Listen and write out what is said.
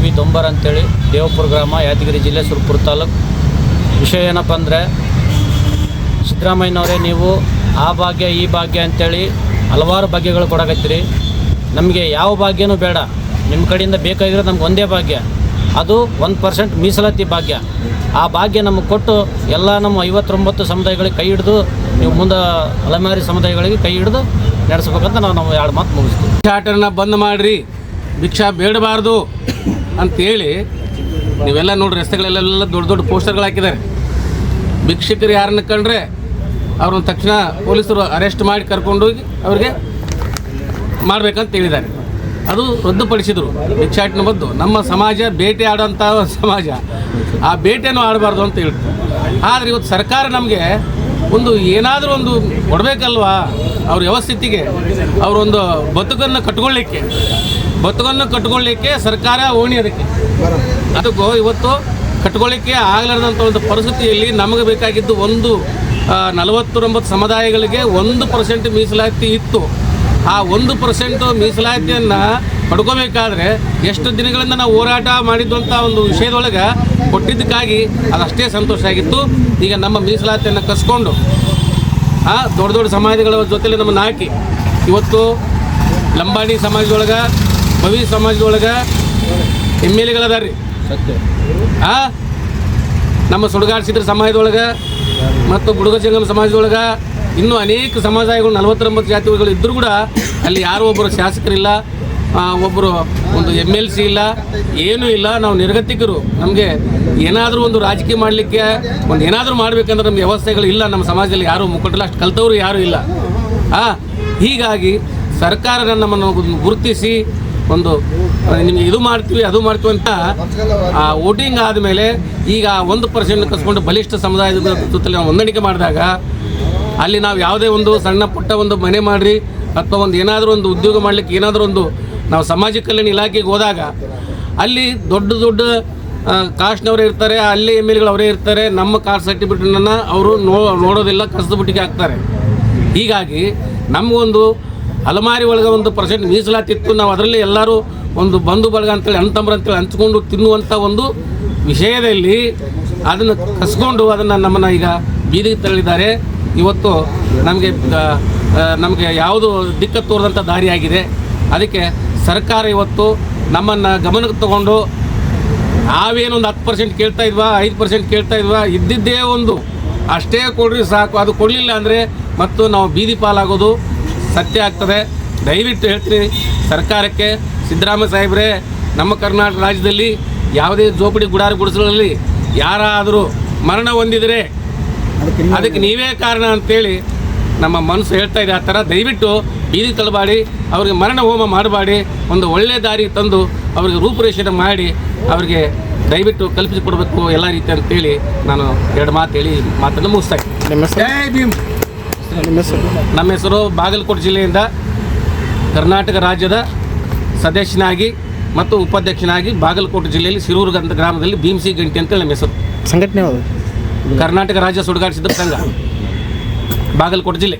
ರವಿ ದೊಂಬರ್ ಅಂತೇಳಿ, ದೇವಪುರ ಗ್ರಾಮ, ಯಾದಗಿರಿ ಜಿಲ್ಲೆ, ಸುರಪುರ ತಾಲೂಕು. ವಿಷಯ ಏನಪ್ಪ ಅಂದರೆ, ಸಿದ್ದರಾಮಯ್ಯನವರೇ ನೀವು ಆ ಭಾಗ್ಯ, ಈ ಭಾಗ್ಯ ಅಂತೇಳಿ ಹಲವಾರು ಭಾಗ್ಯಗಳು ಕೊಡಕತ್ತೀರಿ. ನಮಗೆ ಯಾವ ಭಾಗ್ಯನೂ ಬೇಡ. ನಿಮ್ಮ ಕಡೆಯಿಂದ ಬೇಕಾಗಿರೋದು ನಮ್ಗೆ ಒಂದೇ ಭಾಗ್ಯ. ಅದು ಒಂದು ಪರ್ಸೆಂಟ್ ಮೀಸಲಾತಿ ಭಾಗ್ಯ. ಆ ಭಾಗ್ಯ ನಮಗೆ ಕೊಟ್ಟು ಎಲ್ಲ ನಮ್ಮ ಐವತ್ತೊಂಬತ್ತು ಸಮುದಾಯಗಳಿಗೆ ಕೈ ಹಿಡಿದು ನೀವು ಮುಂದೆ ಅಲೆಮಾರಿ ಸಮುದಾಯಗಳಿಗೆ ಕೈ ಹಿಡಿದು ನಡೆಸ್ಬೇಕಂತ ನಾವು ನಾವು ಎರಡು ಮಾತು ಮುಗಿಸ್ತೀವಿ. ಚಾಟರ್ನ ಬಂದ್ ಮಾಡಿರಿ. ಭಿಕ್ಷಾ ಬೇಡಬಾರ್ದು. ಅಂತೇಳಿ ನೀವೆಲ್ಲ ನೋಡಿ ರಸ್ತೆಗಳಲ್ಲೆಲ್ಲ ದೊಡ್ಡ ದೊಡ್ಡ ಪೋಸ್ಟರ್ಗಳು ಹಾಕಿದ್ದಾರೆ. ಭಿಕ್ಷಕರು ಯಾರನ್ನ ಕಂಡ್ರೆ ಅವ್ರನ್ನ ತಕ್ಷಣ ಪೊಲೀಸರು ಅರೆಸ್ಟ್ ಮಾಡಿ ಕರ್ಕೊಂಡೋಗಿ ಅವ್ರಿಗೆ ಮಾಡಬೇಕಂತ ಹೇಳಿದ್ದಾರೆ. ಅದು ರದ್ದುಪಡಿಸಿದರು. ಭಿಕ್ಷಾಟನ ಬದ್ದು ನಮ್ಮ ಸಮಾಜ ಬೇಟೆ ಆಡೋಂಥ ಸಮಾಜ. ಆ ಬೇಟೆನೂ ಆಡಬಾರ್ದು ಅಂತ ಹೇಳ್ತಾರೆ. ಆದರೆ ಇವತ್ತು ಸರ್ಕಾರ ನಮಗೆ ಒಂದು ಏನಾದರೂ ಒಂದು ಕೊಡಬೇಕಲ್ವಾ? ಅವ್ರ ವ್ಯವಸ್ಥಿತಿಗೆ ಅವರೊಂದು ಬದುಕನ್ನು ಕಟ್ಕೊಳ್ಳಿಕ್ಕೆ. ಬದುಕನ್ನು ಕಟ್ಕೊಳ್ಳಿಕ್ಕೆ ಸರ್ಕಾರ ಓಣಿ ಅದಕ್ಕೆ. ಅದಕ್ಕೂ ಇವತ್ತು ಕಟ್ಕೊಳ್ಳಿಕ್ಕೆ ಆಗಲಾರ್ದಂಥ ಒಂದು ಪರಿಸ್ಥಿತಿಯಲ್ಲಿ ನಮಗೆ ಬೇಕಾಗಿದ್ದು ಒಂದು ನಲವತ್ತೊಂಬತ್ತು ಸಮುದಾಯಗಳಿಗೆ ಒಂದು ಪರ್ಸೆಂಟ್ ಮೀಸಲಾತಿ ಇತ್ತು. ಆ ಒಂದು ಪರ್ಸೆಂಟು ಮೀಸಲಾತಿಯನ್ನು ಪಡ್ಕೋಬೇಕಾದ್ರೆ ಎಷ್ಟು ದಿನಗಳಿಂದ ನಾವು ಹೋರಾಟ ಮಾಡಿದ್ದಂಥ ಒಂದು ವಿಷಯದೊಳಗೆ ಕೊಟ್ಟಿದ್ದಕ್ಕಾಗಿ ಅದಷ್ಟೇ ಸಂತೋಷ ಆಗಿತ್ತು. ಈಗ ನಮ್ಮ ಮೀಸಲಾತಿಯನ್ನು ಕಸ್ಕೊಂಡು, ಆ, ದೊಡ್ಡ ದೊಡ್ಡ ಸಮಾಜಗಳ ಜೊತೆಲಿ ನಮ್ಮನ್ನು ಹಾಕಿ, ಇವತ್ತು ಲಂಬಾಣಿ ಸಮಾಜದೊಳಗೆ ಭವಿ ಸಮಾಜದೊಳಗೆ ಎಂ ರೀ ಆ? ನಮ್ಮ ಸುಡುಗಾಡ್ಸಿದ್ರ ಸಮಾಜದೊಳಗೆ ಮತ್ತು ಗುಡುಗ ಜಂಗಮ ಸಮಾಜದೊಳಗೆ ಇನ್ನೂ ಅನೇಕ ಸಮುದಾಯಗಳು ನಲವತ್ತೊಂಬತ್ತು ಜಾತಿಗಳು ಇದ್ದರೂ ಕೂಡ ಅಲ್ಲಿ ಯಾರೂ ಒಬ್ಬರು ಶಾಸಕರಿಲ್ಲ ಒಬ್ಬರು ಒಂದು ಎಂ ಎಲ್ ಸಿ ಇಲ್ಲ ಏನೂ ಇಲ್ಲ. ನಾವು ನಿರ್ಗತಿಕರು. ನಮಗೆ ಏನಾದರೂ ಒಂದು ರಾಜಕೀಯ ಮಾಡಲಿಕ್ಕೆ ಒಂದು ಏನಾದರೂ ಮಾಡಬೇಕಂದ್ರೆ ನಮ್ಮ ವ್ಯವಸ್ಥೆಗಳು ಇಲ್ಲ. ನಮ್ಮ ಸಮಾಜದಲ್ಲಿ ಯಾರೂ ಮುಖಂಡಲ್ಲ ಅಷ್ಟು ಕಲ್ತವರು ಯಾರೂ ಇಲ್ಲ. ಆ? ಹೀಗಾಗಿ ಸರ್ಕಾರ ನಮ್ಮನ್ನು ಗುರುತಿಸಿ ಒಂದು ನಿಮಗೆ ಇದು ಮಾಡ್ತೀವಿ, ಅದು ಮಾಡ್ತೀವಿ ಅಂತ, ಆ, ವೋಟಿಂಗ್ ಆದಮೇಲೆ ಈಗ ಒಂದು ಪರ್ಸೆಂಟ್ ಕಸ್ಕೊಂಡು ಬಲಿಷ್ಠ ಸಮುದಾಯದ ಸುತ್ತಲೂ ನಾವು ಹೊಂದಾಣಿಕೆ ಮಾಡಿದಾಗ, ಅಲ್ಲಿ ನಾವು ಯಾವುದೇ ಒಂದು ಸಣ್ಣ ಪುಟ್ಟ ಒಂದು ಮನೆ ಮಾಡಿರಿ, ಅಥವಾ ಒಂದು ಏನಾದರೂ ಒಂದು ಉದ್ಯೋಗ ಮಾಡಲಿಕ್ಕೆ ಏನಾದರೂ ಒಂದು ನಾವು ಸಮಾಜ ಕಲ್ಯಾಣ ಇಲಾಖೆಗೆ ಹೋದಾಗ, ಅಲ್ಲಿ ದೊಡ್ಡ ದೊಡ್ಡ ಕಾಸ್ಟ್ನವರೇ ಇರ್ತಾರೆ, ಅಲ್ಲಿ ಎಂ ಎಲ್ಗಳು ಅವರೇ ಇರ್ತಾರೆ, ನಮ್ಮ ಕಾಸ್ಟ್ ಸರ್ಟಿಫಿಕೇಟನ್ನು ಅವರು ನೋ, ನೋಡೋದಿಲ್ಲ, ಕಸದ ಬುಟ್ಟಿಗೆ ಹಾಕ್ತಾರೆ. ಹೀಗಾಗಿ ನಮಗೊಂದು ಅಲಮಾರಿ ಒಳಗೆ ಒಂದು ಪರ್ಸೆಂಟ್ ಮೀಸಲಾತಿತ್ತು. ನಾವು ಅದರಲ್ಲಿ ಎಲ್ಲರೂ ಒಂದು ಬಂಧು ಬಳಗ ಅಂತೇಳಿ ಅಂತಂಬ್ರ ಅಂತೇಳಿ ಹಂಚ್ಕೊಂಡು ತಿನ್ನುವಂಥ ಒಂದು ವಿಷಯದಲ್ಲಿ ಅದನ್ನು ಕಸ್ಕೊಂಡು ಅದನ್ನು ನಮ್ಮನ್ನು ಈಗ ಬೀದಿಗೆ ತಳ್ಳಿದ್ದಾರೆ. ಇವತ್ತು ನಮಗೆ ನಮಗೆ ಯಾವುದು ದಿಕ್ಕ ತೋರಿದಂಥ ದಾರಿಯಾಗಿದೆ ಅದಕ್ಕೆ ಸರ್ಕಾರ ಇವತ್ತು ನಮ್ಮನ್ನು ಗಮನಕ್ಕೆ ತಗೊಂಡು ನಾವೇನು ಒಂದು ಹತ್ತು ಪರ್ಸೆಂಟ್ ಕೇಳ್ತಾ ಇದ್ವಾ, ಐದು ಪರ್ಸೆಂಟ್ ಕೇಳ್ತಾ ಇದ್ವಾ, ಇದ್ದಿದ್ದೇ ಒಂದು. ಅಷ್ಟೇ ಕೊಡ್ರಿ ಸಾಕು. ಅದು ಕೊಡಲಿಲ್ಲ ಅಂದರೆ ಮತ್ತು ನಾವು ಬೀದಿ ಪಾಲಾಗೋದು. ಸತ್ಯ ಆಗ್ತದೆ. ದಯವಿಟ್ಟು ಹೇಳ್ತೀನಿ ಸರ್ಕಾರಕ್ಕೆ ಸಿದ್ದರಾಮ ಸಾಹೇಬ್ರೆ ನಮ್ಮ ಕರ್ನಾಟಕ ರಾಜ್ಯದಲ್ಲಿ ಯಾವುದೇ ಜೋಪಡಿ ಗುಡಾರ ಗುಡಿಸಲಲ್ಲಿ ಯಾರಾದರೂ ಮರಣ ಹೊಂದಿದರೆ ಅದಕ್ಕೆ ನೀವೇ ಕಾರಣ ಅಂತೇಳಿ ನಮ್ಮ ಮನಸ್ಸು ಹೇಳ್ತಾ ಇದೆ. ಆ ಥರ ದಯವಿಟ್ಟು ಬೀದಿ ತಳಬಾಡಿ ಅವ್ರಿಗೆ ಮರಣ ಹೋಮ ಮಾಡಬೇಡಿ ಒಂದು ಒಳ್ಳೆಯ ದಾರಿ ತಂದು ಅವ್ರಿಗೆ ರೂಪುರೇಷಣೆ ಮಾಡಿ ಅವರಿಗೆ ದಯವಿಟ್ಟು ಕಲ್ಪಿಸಿಕೊಡ್ಬೇಕು ಎಲ್ಲ ರೀತಿ ಅಂತೇಳಿ ನಾನು ಎರಡು ಮಾತು ಹೇಳಿ ಮಾತನ್ನು ಮುಗಿಸ್ತಾ ಇದ್ದೀನಿ. ನಿಮ್ಮ ಹೆಸರು? ನಿಮ್ಮ ಬಾಗಲಕೋಟೆ ಜಿಲ್ಲೆಯಿಂದ ಕರ್ನಾಟಕ ರಾಜ್ಯದ ಸದಸ್ಯನಾಗಿ ಮತ್ತು ಉಪಾಧ್ಯಕ್ಷನಾಗಿ ಬಾಗಲಕೋಟೆ ಜಿಲ್ಲೆಯಲ್ಲಿ ಸಿರೂರು ಅಂತ ಗ್ರಾಮದಲ್ಲಿ ಭೀಮಸಿ ಗಂಟಿ ಅಂತೇಳಿ ನಮ್ಮ ಹೆಸರು. ಸಂಘಟನೆ ಯಾವುದು? ಕರ್ನಾಟಕ ರಾಜ್ಯ ಸುಡುಗಾಡಿಸಿದ ಸಂಘ. ಬಾಗಲಕೋಟೆ ಜಿಲ್ಲೆ.